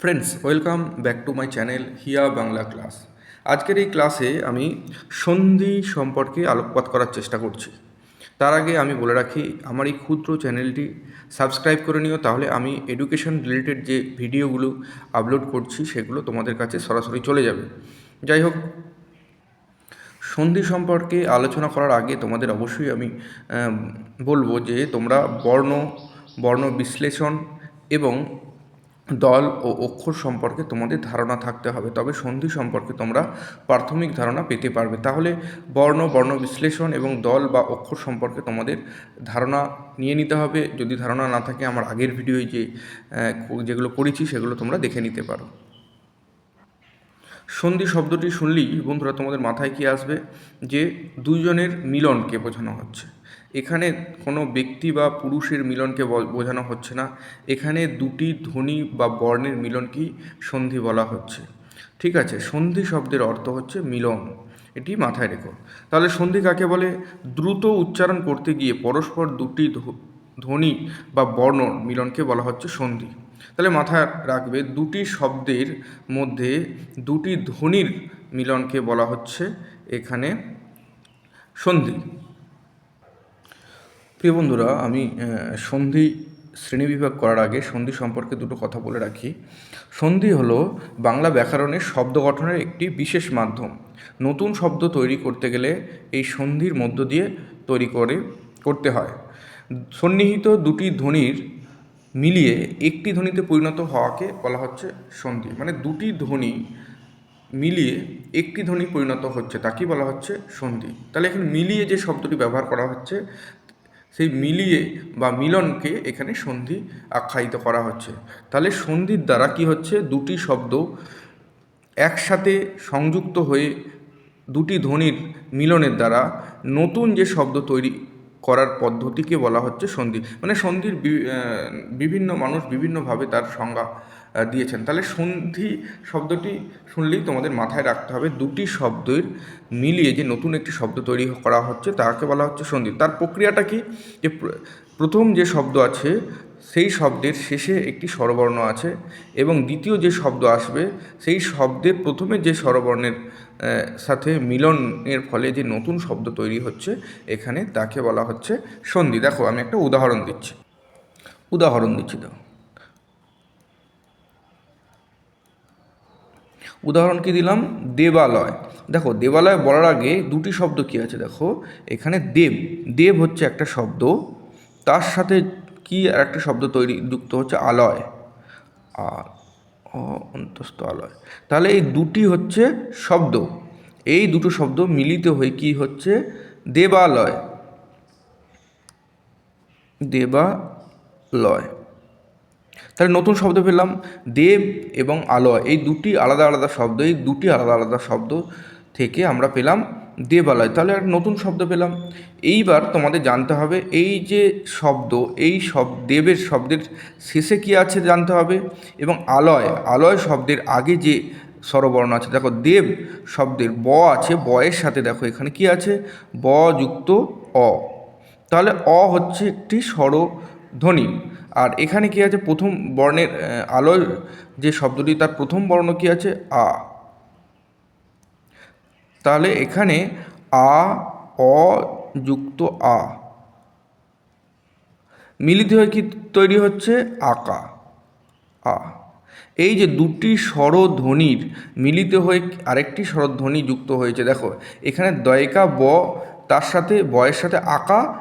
Friends welcome back to my channel Hiya Bangla class আজকের এই ক্লাসে আমি সন্ধি সম্পর্কে আলোকপাত করার চেষ্টা করছি। তার আগে আমি বলে রাখি, আমার এই ক্ষুদ্র চ্যানেলটি সাবস্ক্রাইব করে নিও, তাহলে আমি এডুকেশন রিলেটেড যে ভিডিওগুলো আপলোড করছি, সেগুলো তোমাদের কাছে সরাসরি চলে যাবে। যাই হোক, সন্ধি সম্পর্কে আলোচনা করার আগে তোমাদের অবশ্যই আমি বলব যে তোমরা বর্ণ বর্ণ বিশ্লেষণ এবং দল ও অক্ষর সম্পর্কে তোমাদের ধারণা থাকতে হবে। তবে সন্ধি সম্পর্কে তোমরা প্রাথমিক ধারণা পেতে পারবে। তাহলে বর্ণ বর্ণ বিশ্লেষণ এবং দল বা অক্ষর সম্পর্কে তোমাদের ধারণা নিয়ে নিতে হবে। যদি ধারণা না থাকে, আমার আগের ভিডিওয় যে যেগুলো করেছি, সেগুলো তোমরা দেখে নিতে পারো। সন্ধি শব্দটি শুনলেই বন্ধুরা তোমাদের মাথায় কি আসবে? যে দুইজনের মিলনকে বোঝানো হচ্ছে। এখানে কোনো ব্যক্তি বা পুরুষের মিলনকে বোঝানো হচ্ছে না। এখানে দুটি ধ্বনি বা বর্ণের মিলনকেই সন্ধি বলা হচ্ছে। ঠিক আছে, সন্ধি শব্দের অর্থ হচ্ছে মিলন। এটি মাথায় রেখো। তাহলে সন্ধি কাকে বলে? দ্রুত উচ্চারণ করতে গিয়ে পরস্পর দুটি ধ্ব- ধ্বনি বা বর্ণ মিলনকে বলা হচ্ছে সন্ধি। তাহলে মাথায় রাখবে দুটি শব্দের মধ্যে দুটি ধ্বনির মিলনকে বলা হচ্ছে এখানে সন্ধি। প্রিয় বন্ধুরা, আমি সন্ধি শ্রেণীবিভাগ করার আগে সন্ধি সম্পর্কে দুটো কথা বলে রাখি। সন্ধি হলো বাংলা ব্যাকরণের শব্দ গঠনের একটি বিশেষ মাধ্যম। নতুন শব্দ তৈরি করতে গেলে এই সন্ধির মধ্য দিয়ে তৈরি করে, করতে হয়। সন্নিহিত দুটি ধ্বনির মিলিয়ে একটি ধ্বনিতে পরিণত হওয়াকে বলা হচ্ছে সন্ধি। মানে দুটি ধ্বনি মিলিয়ে একটি ধ্বনি পরিণত হচ্ছে, তাকেই বলা হচ্ছে সন্ধি। তাহলে এখানে মিলিয়ে যে শব্দটি ব্যবহার করা হচ্ছে, সেই মিলিয়ে বা মিলনকে এখানে সন্ধি আখ্যায়িত করা হচ্ছে। তাহলে সন্ধির দ্বারা কি হচ্ছে? দুটি শব্দ একসাথে সংযুক্ত হয়ে দুটি ধ্বনির মিলনের দ্বারা নতুন যে শব্দ তৈরি করার পদ্ধতিকে বলা হচ্ছে সন্ধি মানে সন্ধির বিভিন্ন মানুষ বিভিন্নভাবে তার সংজ্ঞা দিয়েছেন। তাহলে সন্ধি শব্দটি শুনলেই তোমাদের মাথায় রাখতে হবে, দুটি শব্দের মিলিয়ে যে নতুন একটি শব্দ তৈরি করা হচ্ছে, তাকে বলা হচ্ছে সন্ধি। তার প্রক্রিয়াটা কি? যে প্রথম যে শব্দ আছে সেই শব্দের শেষে একটি স্বরবর্ণ আছে এবং দ্বিতীয় যে শব্দ আসবে, সেই শব্দের প্রথমে যে স্বরবর্ণের সাথে মিলনের ফলে যে নতুন শব্দ তৈরি হচ্ছে, এখানে তাকে বলা হচ্ছে সন্ধি। দেখো, আমি একটা উদাহরণ দিচ্ছি। উদাহরণ দিচ্ছি দাও উদাহরণ কি দিলাম? দেবালয়। দেখো, দেবালয় বলার আগে দুটি শব্দ কি আছে দেখো? এখানে দেব। দেব হচ্ছে একটা শব্দ, তার সাথে কি আর একটা শব্দ তৈরি, যুক্ত হচ্ছে আলয়। আর অন্তস্থ আলয়। তাহলে এই দুটি হচ্ছে শব্দ। এই দুটো শব্দ মিলিত হয়ে কি হচ্ছে? দেবালয়। দেবালয়। তাহলে নতুন শব্দ পেলাম, দেব এবং আলয়। এই দুটি আলাদা আলাদা শব্দ, এই দুটি আলাদা আলাদা শব্দ থেকে আমরা পেলাম দেবালয় তাহলে একটা নতুন শব্দ পেলাম। এইবার তোমাদের জানতে হবে, এই যে শব্দ, এই সব দেবের শব্দের শেষে কি আছে জানতে হবে? এবং আলয় আলয় শব্দের আগে যে স্বরবর্ণ আছে, দেখো দেব শব্দের ব আছে, বয়ের সাথে দেখো এখানে কি আছে? ব যুক্ত অ। তাহলে অ হচ্ছে একটি স্বরধ্বনি। আর এখানে কি আছে? প্রথম বর্ণের আলোর যে শব্দটি, তার প্রথম বর্ণ কি আছে? আ। তাহলে এখানে আ, অ যুক্ত আ। মিলিত হয়ে কি তৈরি হচ্ছে? আকা। আ। এই যে দুটি স্বরধ্বনির মিলিত হয়ে আরেকটি স্বরধ্বনি যুক্ত হয়েছে, দেখো, এখানে দয়কা ব, তার সাথে, বয়ের সাথে আকা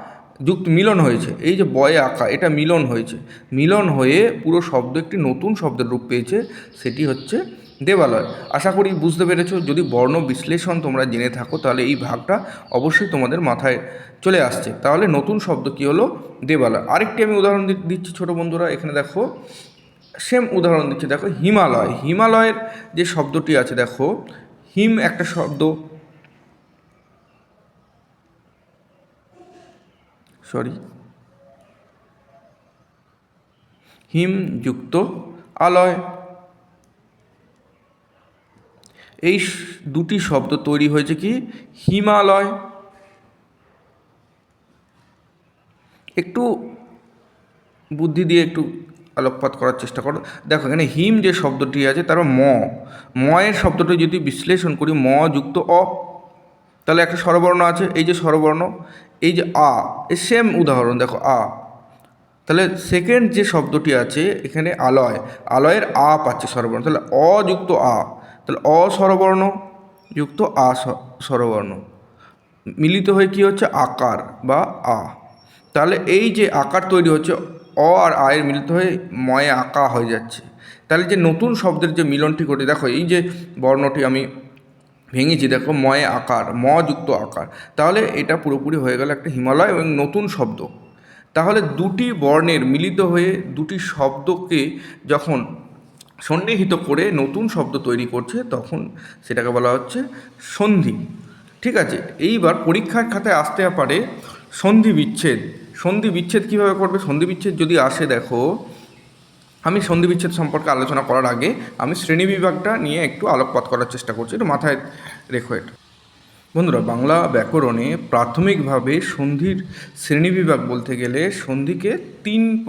যুক্ত মিলন হয়েছে। এই যে বয়ে আঁকা, এটা মিলন হয়েছে। মিলন হয়ে পুরো শব্দ একটি নতুন শব্দের রূপ পেয়েছে, সেটি হচ্ছে দেবালয়। আশা করি বুঝতে পেরেছ, যদি বর্ণ বিশ্লেষণ তোমরা জেনে থাকো, তাহলে এই ভাগটা অবশ্যই তোমাদের মাথায় চলে আসছে। তাহলে নতুন শব্দ কি হলো? দেবালয়। আরেকটি আমি উদাহরণ দিচ্ছি ছোট বন্ধুরা, এখানে দেখো, সেম উদাহরণ দিচ্ছি। দেখো, হিমালয়। হিমালয়ের যে শব্দটি আছে, দেখো, হিম একটা শব্দ। সরি। হিম যুক্ত আলয়। এই দুটি শব্দ তৈরি হয়েছে কি? হিমালয়। একটু বুদ্ধি দিয়ে একটু আলোকপাত করার চেষ্টা করো। দেখো, এখানে হিম যে শব্দটি আছে তার ম। ময়ের শব্দটি যদি বিশ্লেষণ করি, ম যুক্ত অ। তাহলে একটা স্বরবর্ণ আছে, এই যে স্বরবর্ণ, এই যে আ এই সেম উদাহরণ, দেখো, আ। তাহলে সেকেন্ড যে শব্দটি আছে, এখানে আলয়, আলয়ের আ পাচ্ছে স্বরবর্ণ, তাহলে অযুক্ত আ। তাহলে অ স্বরবর্ণ যুক্ত আ স্বরবর্ণ মিলিত হয়ে কি হচ্ছে? আকার বা আ। তাহলে এই যে আকার তৈরি হচ্ছে, অ আর আয়ের মিলিত হয়ে ময়ে আঁকা হয়ে যাচ্ছে। তাহলে যে নতুন শব্দের যে মিলনটি ঘটে, দেখো এই যে বর্ণটি আমি ভেঙেছি, দেখো ময়ে আকার, ম যুক্ত আকার। তাহলে এটা পুরোপুরি হয়ে গেল একটা হিমালয় এবং নতুন শব্দ। তাহলে দুটি বর্ণের মিলিত হয়ে দুটি শব্দকে যখন সন্নিহিত করে নতুন শব্দ তৈরি করছে, তখন সেটাকে বলা হচ্ছে সন্ধি। ঠিক আছে, এইবার পরীক্ষার খাতায় আসতে পারে সন্ধি বিচ্ছেদ। সন্ধি বিচ্ছেদ কীভাবে করবে? সন্ধি বিচ্ছেদ যদি আসে, দেখো, আমি সন্ধি বিচ্ছেদ সম্পর্কে আলোচনা করার আগে আমি শ্রেণীবিভাগটা নিয়ে একটু আলোকপাত করার চেষ্টা করছি। একটু মাথায় রেখো এটা। বন্ধুরা, বাংলা ব্যাকরণে প্রাথমিকভাবে সন্ধির শ্রেণীবিভাগ বলতে গেলে সন্ধিকে তিন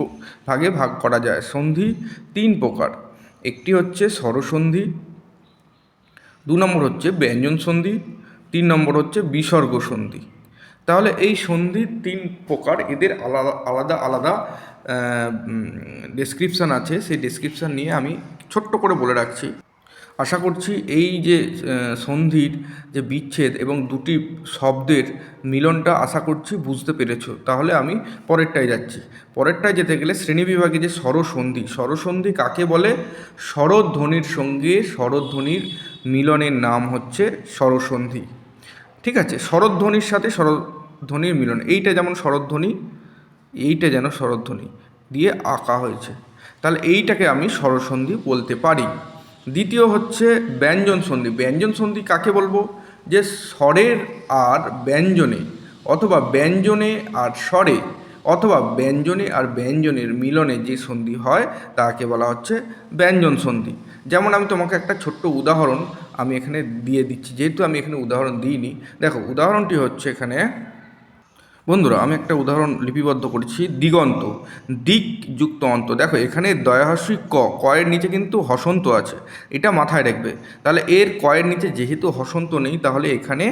ভাগে ভাগ করা যায়। সন্ধি তিন প্রকার। একটি হচ্ছে স্বরসন্ধি, দু নম্বর হচ্ছে ব্যঞ্জন সন্ধি, তিন নম্বর হচ্ছে বিসর্গ সন্ধি। তাহলে এই সন্ধির তিন প্রকার, এদের আলাদা আলাদা আলাদা ডেসক্রিপশান আছে। সেই ডেসক্রিপশান নিয়ে আমি ছোট্ট করে বলে রাখছি। আশা করছি এই যে সন্ধির যে বিচ্ছেদ এবং দুটি শব্দের মিলনটা আশা করছি বুঝতে পেরেছ। তাহলে আমি পরেরটায় যাচ্ছি। পরেরটায় যেতে গেলে শ্রেণীবিভাগে যে স্বরসন্ধি স্বরসন্ধি কাকে বলে? স্বরধ্বনির সঙ্গে স্বরধ্বনির মিলনের নাম হচ্ছে স্বরসন্ধি। ঠিক আছে? স্বরধ্বনির সাথে স্বরধ্বনির মিলন। এইটা যেমন স্বরধ্বনি এইটা যেন স্বরধ্বনি দিয়ে আঁকা হয়েছে। তাহলে এইটাকে আমি স্বরসন্ধি বলতে পারি। দ্বিতীয় হচ্ছে ব্যঞ্জন সন্ধি। ব্যঞ্জন সন্ধি কাকে বলব? যে স্বরের আর ব্যঞ্জনে অথবা ব্যঞ্জনে আর স্বরে অথবা ব্যঞ্জনে আর ব্যঞ্জনের মিলনে যে সন্ধি হয় তাকে বলা হচ্ছে ব্যঞ্জন সন্ধি। যেমন আমি তোমাকে একটা ছোট্ট উদাহরণ আমি এখানে দিয়ে দিচ্ছি। যেহেতু আমি এখানে উদাহরণ দিইনি, দেখো উদাহরণটি হচ্ছে এখানে বন্ধুরা, আমি একটা উদাহরণ লিপিবদ্ধ করেছি, দিগন্ত দিক যুক্ত অন্ত। দেখো, এখানে দয়াহস্যি ক, কয়ের নিচে কিন্তু হসন্ত আছে, এটা মাথায় রাখবে। তাহলে এর কয়ের নিচে যেহেতু হসন্ত নেই, তাহলে এখানে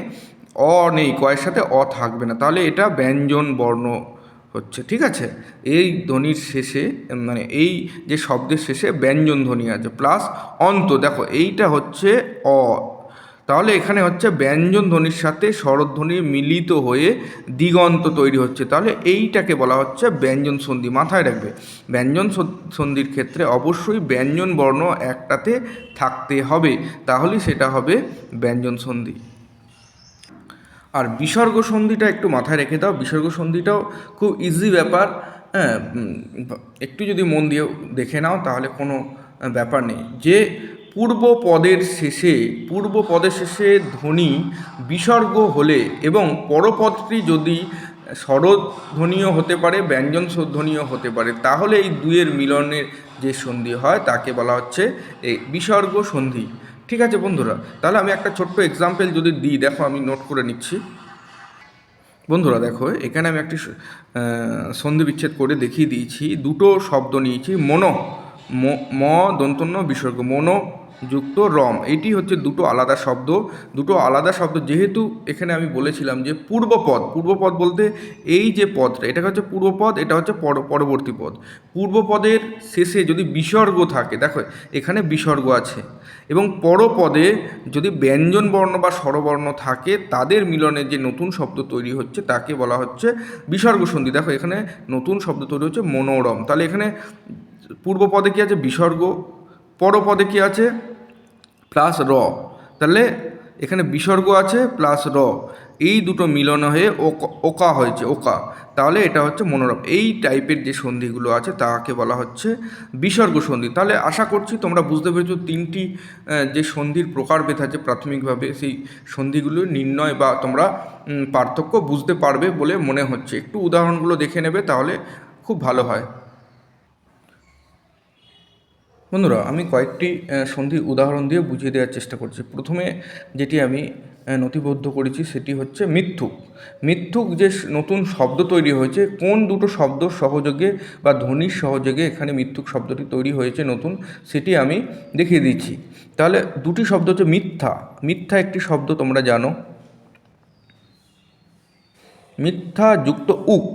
অ নেই, কয়ের সাথে অ থাকবে না। তাহলে এটা ব্যঞ্জন বর্ণ হচ্ছে, ঠিক আছে? এই ধ্বনির শেষে মানে এই যে শব্দের শেষে ব্যঞ্জন ধ্বনি আছে, প্লাস অন্ত। দেখো, এইটা হচ্ছে অ। তাহলে এখানে হচ্ছে ব্যঞ্জন ধ্বনির সাথে স্বরধ্বনি মিলিত হয়ে দিগন্ত তৈরি হচ্ছে। তাহলে এইটাকে বলা হচ্ছে ব্যঞ্জন সন্ধি। মাথায় রাখবে, ব্যঞ্জন সন্ধির ক্ষেত্রে অবশ্যই ব্যঞ্জন বর্ণ একটাতে থাকতে হবে। তাহলেই সেটা হবে ব্যঞ্জন সন্ধি। আর বিসর্গ সন্ধিটা একটু মাথায় রেখে দাও। বিসর্গ সন্ধিটাও খুব ইজি ব্যাপার। হ্যাঁ একটু যদি মন দিয়ে দেখে নাও, তাহলে কোনো ব্যাপার নেই। যে পূর্ব পদের শেষে পূর্ব পদের শেষে ধ্বনি বিসর্গ হলে এবং পরপদটি যদি স্বরধ্বনিও হতে পারে, ব্যঞ্জন ধ্বনিও হতে পারে, তাহলে এই দুয়ের মিলনের যে সন্ধি হয়, তাকে বলা হচ্ছে এই বিসর্গ সন্ধি। ঠিক আছে বন্ধুরা, তাহলে আমি একটা ছোট্ট এক্সাম্পল যদি দিই, দেখো আমি নোট করে নিচ্ছি। বন্ধুরা দেখো, এখানে আমি একটি সন্ধি বিচ্ছেদ করে দেখিয়ে দিয়েছি, দুটো শব্দ নিয়েছি, মনো ম, দন্তন্য, বিসর্গ। মনো যুক্ত রম। এটি হচ্ছে দুটো আলাদা শব্দ। দুটো আলাদা শব্দ। যেহেতু এখানে আমি বলেছিলাম যে পূর্বপদ পূর্বপদ বলতে এই যে পদটা এটা হচ্ছে পূর্বপদ এটা হচ্ছে পর- পরবর্তী পদ। পূর্বপদের শেষে যদি বিসর্গ থাকে, দেখো, এখানে বিসর্গ আছে। এবং পরপদে যদি ব্যঞ্জন বর্ণ বা স্বরবর্ণ থাকে, তাদের মিলনে যে নতুন শব্দ তৈরি হচ্ছে, তাকে বলা হচ্ছে বিসর্গ সন্ধি। দেখো, এখানে নতুন শব্দ তৈরি হচ্ছে মনোরম। তাহলে এখানে পূর্বপদে কি আছে? বিসর্গ। পরপদে কি আছে? প্লাস র। তাহলে এখানে বিসর্গ আছে, প্লাস র। এই দুটো মিলন হয়ে ওক- হয়েছে, ওকা। তাহলে এটা হচ্ছে মনোরম। এই টাইপের যে সন্ধিগুলো আছে, তাকে বলা হচ্ছে বিসর্গ সন্ধি। তাহলে আশা করছি তোমরা বুঝতে পেরেছ তিনটি যে সন্ধির প্রকারভেদ আছে প্রাথমিকভাবে সেই সন্ধিগুলো নির্ণয় বা তোমরা পার্থক্য বুঝতে পারবে বলে মনে হচ্ছে। একটু উদাহরণগুলো দেখে নেবে তাহলে খুব ভালো হয়। বন্ধুরা, আমি কয়েকটি সন্ধির উদাহরণ দিয়ে বুঝিয়ে দেওয়ার চেষ্টা করছি। প্রথমে যেটি আমি নথিবদ্ধ করেছি সেটি হচ্ছে মিথ্যুক। মিথ্যুক যে নতুন শব্দ তৈরি হয়েছে, কোন দুটো শব্দ সহযোগে বা ধ্বনির সহযোগে এখানে মিথ্যুক শব্দটি তৈরি হয়েছে নতুন, সেটি আমি দেখিয়ে দিচ্ছি। তাহলে দুটি শব্দ হচ্ছে মিথ্যা। মিথ্যা একটি শব্দ, তোমরা জানো। মিথ্যা যুক্ত উক।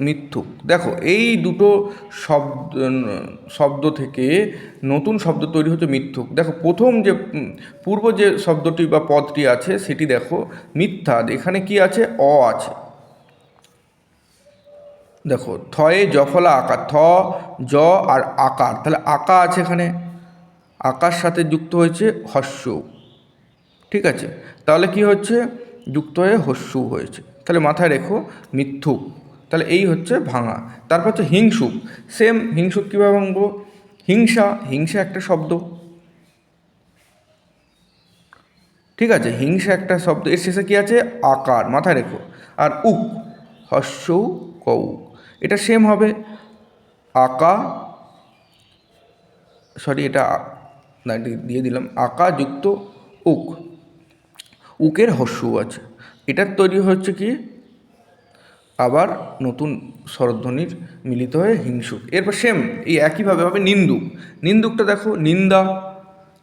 মিথ্যুক দেখো, এই দুটো শব্দ শব্দ থেকে নতুন শব্দ তৈরি হচ্ছে মিথ্যুক দেখো, প্রথম যে পূর্ব যে শব্দটি বা পদটি আছে, সেটি দেখো, মিথ্যা। এখানে কি আছে? অ আছে। দেখো, থয়ে জফলা আকার, থ, জ আর আকার। তাহলে আকা আছে এখানে। আকার সাথে যুক্ত হয়েছে হস্য। ঠিক আছে? তাহলে কি হচ্ছে? যুক্ত হয়ে হস্যু হয়েছে। তাহলে মাথায় রেখো মিথ্যুক তাহলে এই হচ্ছে ভাঙা। তারপর হচ্ছে হিংসুক। সেম হিংসুক কীভাবে ভাঙবো? হিংসা। হিংসা একটা শব্দ। ঠিক আছে? হিংসা একটা শব্দ। এর শেষে কী আছে? আকার। মাথায় রেখো। আর উক। হস্য কৌ। এটা সেম হবে। আকা। সরি এটা দিয়ে দিলাম। আকা যুক্ত উক। উকের হস্যু আছে। এটার তৈরি হচ্ছে কি? আবার নতুন স্বরধ্বনির মিলিত হয়ে হিংসুক। এরপর সেম, এই একইভাবে হবে নিন্দুক। নিন্দুকটা দেখো, নিন্দা।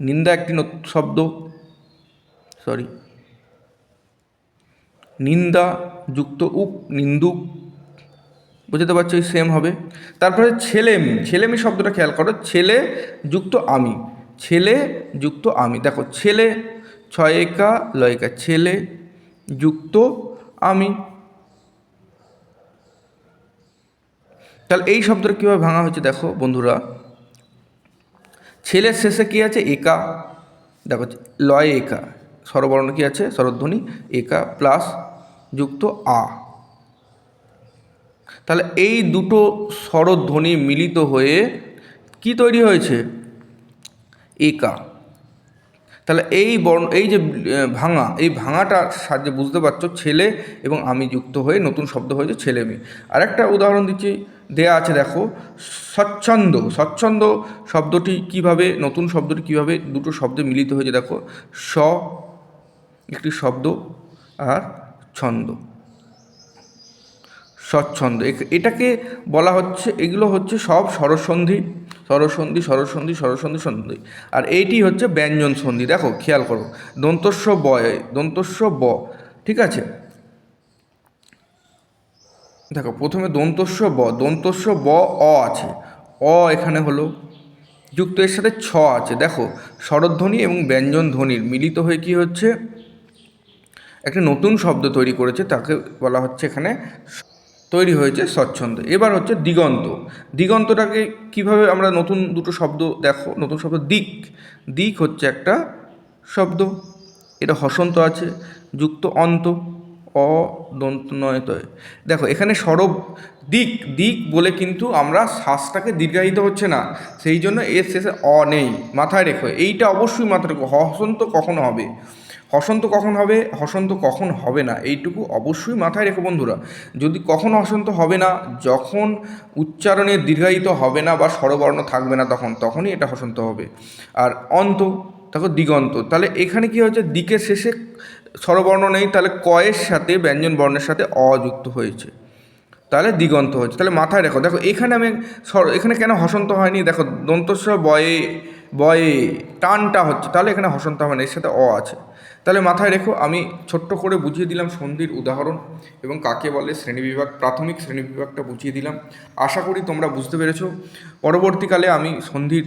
নিন্দা একটি শব্দ। সরি নিন্দা যুক্ত উক, নিন্দুক। বুঝতে পারছ, এই সেম হবে। তারপরে ছেলেমি ছেলেমি শব্দটা খেয়াল করো, ছেলে যুক্ত আমি। ছেলে যুক্ত আমি। দেখো, ছেলে, ছয়কা, লয়কা। ছেলে যুক্ত আমি। তাহলে এই শব্দটা কীভাবে ভাঙা হয়েছে দেখো, বন্ধুরা। ছেলের শেষে কী আছে? একা। দেখো, লয় একা। স্বরবর্ণ কী আছে? স্বরধ্বনি। একা প্লাস যুক্ত আ। তাহলে এই দুটো স্বরধ্বনি মিলিত হয়ে কি তৈরি হয়েছে? একা। তাহলে এই বর্ণ, এই যে ভাঙা, এই ভাঙাটার সাহায্যে বুঝতে পারছ ছেলে এবং আমি যুক্ত হয়ে নতুন শব্দ হয়েছে ছেলে মেয়ে। আরেকটা উদাহরণ দিচ্ছি, দেয়া আছে দেখো, স্বচ্ছন্দ স্বচ্ছন্দ শব্দটি কীভাবে, নতুন শব্দটি কীভাবে দুটো শব্দে মিলিত হয়েছে দেখো, স, একটি শব্দ আর ছন্দ। স্বচ্ছন্দ এটাকে বলা হচ্ছে, এগুলো হচ্ছে সব স্বরসন্ধি স্বরসন্ধি স্বরসন্ধি স্বরসন্ধি সন্ধি আর এইটি হচ্ছে ব্যঞ্জন সন্ধি। দেখো, খেয়াল করো। দন্তস্ব বয়, দন্তস্ব ব, ঠিক আছে? দেখো, প্রথমে দন্তস্ব ব দন্তস্ব ব, অ আছে। অ এখানে হলো, যুক্ত এর সাথে ছ আছে। দেখো, স্বরধ্বনি এবং ব্যঞ্জন ধ্বনির মিলিত হয়ে কি হচ্ছে? একটা নতুন শব্দ তৈরি করেছে, তাকে বলা হচ্ছে এখানে তৈরি হয়েছে স্বচ্ছন্দ। এবার হচ্ছে দিগন্ত। দিগন্তটাকে কীভাবে আমরা নতুন দুটো শব্দ দেখো, নতুন শব্দ দিক। দিক হচ্ছে একটা শব্দ, এটা হসন্ত আছে, যুক্ত অন্ত অ দন্ত নয় তয় দেখো, এখানে সরব দিক দিক বলে কিন্তু আমরা শ্বাসটাকে দীর্ঘায়িত হচ্ছে না, সেই জন্য এর শেষে অ নেই, মাথায় রেখো। এইটা অবশ্যই মাথায় রেখো, হসন্ত কখনো হবে। হসন্ত কখন হবে? হসন্ত কখন হবে না? এইটুকু অবশ্যই মাথায় রেখো বন্ধুরা। যদি কখন হসন্ত হবে না, যখন উচ্চারণে দীর্ঘায়িত হবে না বা স্বরবর্ণ থাকবে না তখন, তখনই এটা হসন্ত হবে। আর অন্ত, দেখো দিগন্ত, তাহলে এখানে কি হচ্ছে দিকের শেষে স্বরবর্ণ নেই, তাহলে কয়ের সাথে ব্যঞ্জন বর্ণের সাথে অযুক্ত হয়েছে। তাহলে দিগন্ত হচ্ছে তাহলে মাথায় রেখো, দেখো এখানে আমি স্বর, এখানে কেন হসন্ত হয়নি? দেখো দন্তস্ব বয়ে বয়ে, টানটা হচ্ছে, তাহলে এখানে হসন্ত হবে না, এর সাথে অ আছে। তাহলে মাথায় রেখো, আমি ছোট্ট করে বুঝিয়ে দিলাম সন্ধির উদাহরণ এবং কাকে বলে শ্রেণীবিভাগ প্রাথমিক শ্রেণীবিভাগটা বুঝিয়ে দিলাম। আশা করি তোমরা বুঝতে পেরেছ। পরবর্তীকালে আমি সন্ধির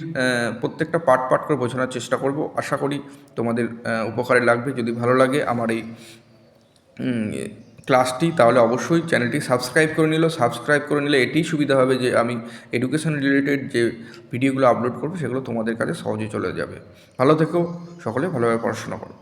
প্রত্যেকটা পার্ট পার্ট করে বোঝানোর চেষ্টা করব। আশা করি তোমাদের উপকারে লাগবে। যদি ভালো লাগে আমার এই ক্লাসটি, তাহলে অবশ্যই চ্যানেলটি সাবস্ক্রাইব করে নিল। সাবস্ক্রাইব করে নিলে এটিই সুবিধা হবে যে আমি এডুকেশন রিলেটেড যে ভিডিওগুলো আপলোড করব, সেগুলো তোমাদের কাছে সহজেই চলে যাবে। ভালো থেকো, সকলে ভালোভাবে পড়াশোনা করো।